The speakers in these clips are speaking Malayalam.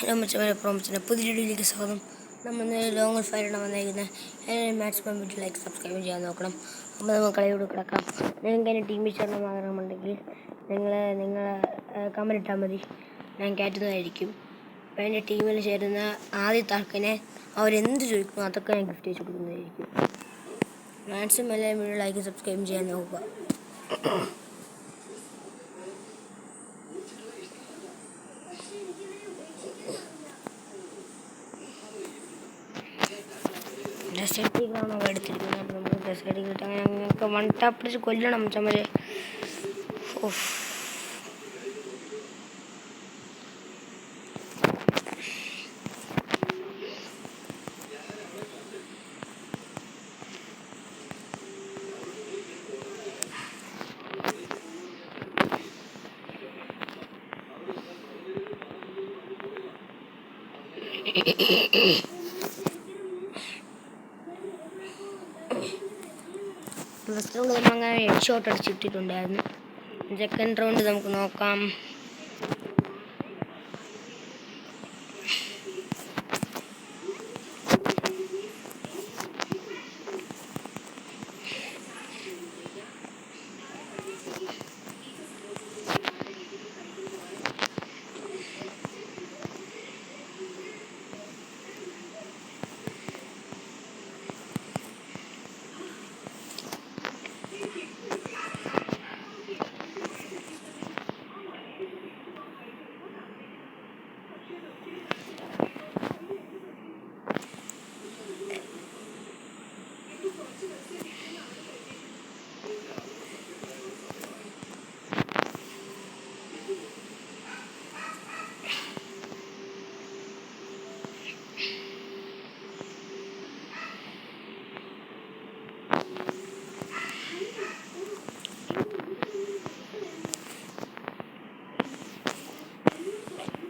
ഹലോ മച്ചവരെ പ്രോമിച്ചിന്റെ പുതിയ വീഡിയോയിലേക്ക് സ്വാഗതം. നമ്മൾ ഇന്ന് ലോങ് ഫയറാണ് വന്നേക്കുന്നത്. മാക്സിമം വീട്ടിൽ ലൈക്ക് സബ്സ്ക്രൈബ് ചെയ്യാൻ നോക്കണം. അപ്പോൾ നമുക്ക് കളിയോട് കിടക്കാം. നിങ്ങൾക്ക് എന്റെ ടീമിൽ ചേർന്ന് ആഗ്രഹമുണ്ടെങ്കിൽ നിങ്ങൾ നിങ്ങൾ കമന്റ് ഇട്ടാൽ മതി. ഞാൻ കയറ്റുന്നതായിരിക്കും. അപ്പോൾ എന്റെ ടീമിൽ ചേരുന്ന ആദ്യത്തെ ആൾക്കിനെ അവരെന്ത് ചോദിക്കും അതൊക്കെ ഞാൻ ഗിഫ്റ്റ് വെച്ച് കൊടുക്കുന്നതായിരിക്കും. മാക്സിമം എല്ലാവരും വീഡിയോ ലൈക്ക് സബ്സ്ക്രൈബ് ചെയ്യാൻ നോക്കുക. செட்டிக்கலாம் அவங்க எடுத்துருக்கீங்க அப்புறம் மூட்டை செடிக்கிட்டாங்க எங்கள் வந்துட்டா பிடிச்சி கொல்லணும் சமைச்சு ஓஃப் Mm-mm-mm. നമ്മൾ അങ്ങനെ ഹെഡ് ഷോട്ട് അടിച്ചിട്ടിട്ടുണ്ടായിരുന്നു. സെക്കൻഡ് റൗണ്ട് നമുക്ക് നോക്കാം.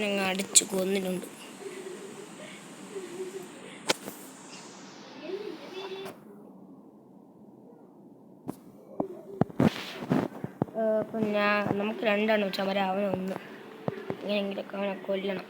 ഞങ്ങൾ അടിച്ചു കൊന്നിട്ടുണ്ട്. അപ്പം ഞാൻ നമുക്ക് രണ്ടാണ് വെച്ചാൽ അവരെ അവനെ ഒന്ന് എങ്ങനെയെങ്കിലൊക്കെ അവനെ കൊല്ലണം.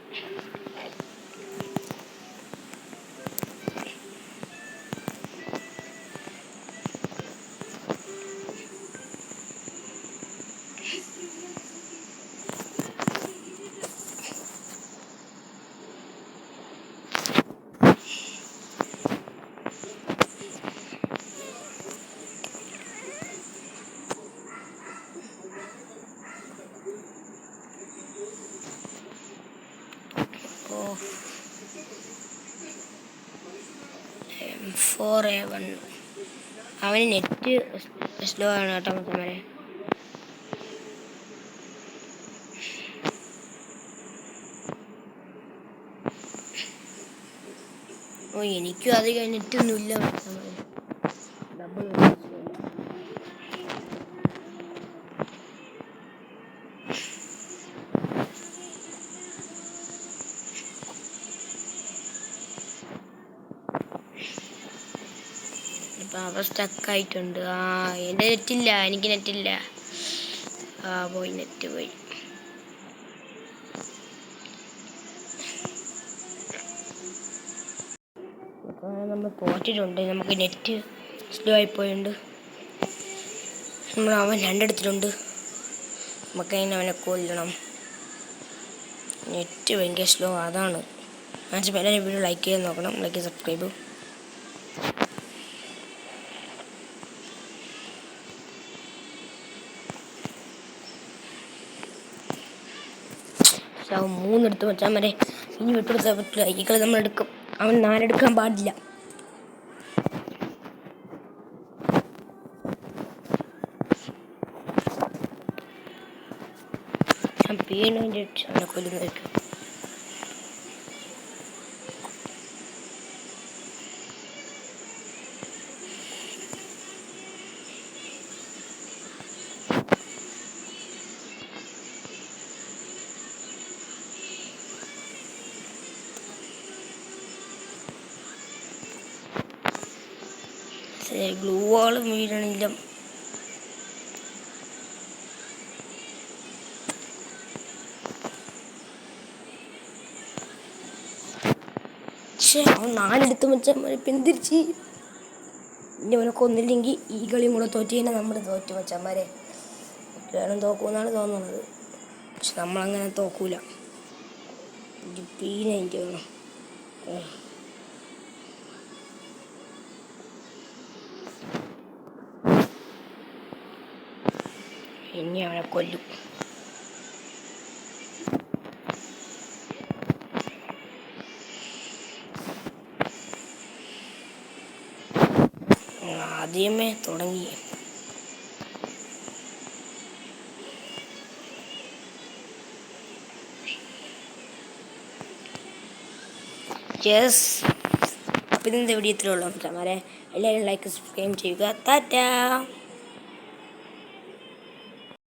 Four a one. അവന് നെറ്റ് സ്ലോ ആണ് കേട്ടോ മൊത്തമാരെ ഓ എനിക്കും അധികം നെറ്റൊന്നും ഇല്ല ഡബിൾ അവ സ്റ്റക്കായിട്ടുണ്ട് ആ എന്റെ നെറ്റില്ല എനിക്ക് നെറ്റില്ല. ആ പോയി നെറ്റ് പോയി. നമ്മൾ തോറ്റിട്ടുണ്ട് നമുക്ക് നെറ്റ് സ്ലോ ആയിപ്പോയുണ്ട് നമ്മൾ അവൻ രണ്ടെടുത്തിട്ടുണ്ട്. നമുക്ക് അതിന് അവനെ കൊല്ലണം. നെറ്റ് ഭയങ്കര സ്ലോ അതാണ്. മാക്സിമം എല്ലാവരും വീഡിയോ ലൈക്ക് ചെയ്യാൻ നോക്കണം. ലൈക്ക് സബ്സ്ക്രൈബ് അവൻ വെച്ചാൽ മതി. ഇനി വിട്ടുകൊടുക്കാൻ പറ്റില്ല. ഈ നമ്മൾ എടുക്കും. അവൻ നാലെടുക്കാൻ പാടില്ല. ഞാൻ വീണ്ടും അവനെ കൊല്ലുന്നതായിരിക്കും. ഗ്ലൂ വാളും വീഴണില്ല. നാലെടുത്ത് മച്ചാൻ പിന്തിരിച്ച്. ഇനി അവനൊക്കെ ഒന്നില്ലെങ്കിൽ ഈ കളിയും കൂടെ തോറ്റ് കഴിഞ്ഞാൽ നമ്മൾ തോറ്റു മച്ചന്മാരെ. വേണം തോക്കുമെന്നാണ് തോന്നുന്നത്. പക്ഷെ നമ്മളങ്ങനെ തോക്കൂല. പിന്നെ പീന എനിക്ക് വേണം ഇനി അവനെ കൊല്ലും. ആദ്യമേ തുടങ്ങി. യെസ് അപ്പം ഇതിന്റെ വീഡിയോ നമുക്ക് എല്ലാവരും ലൈക്ക് സബ്സ്ക്രൈബ് ചെയ്യുക. ടാറ്റാ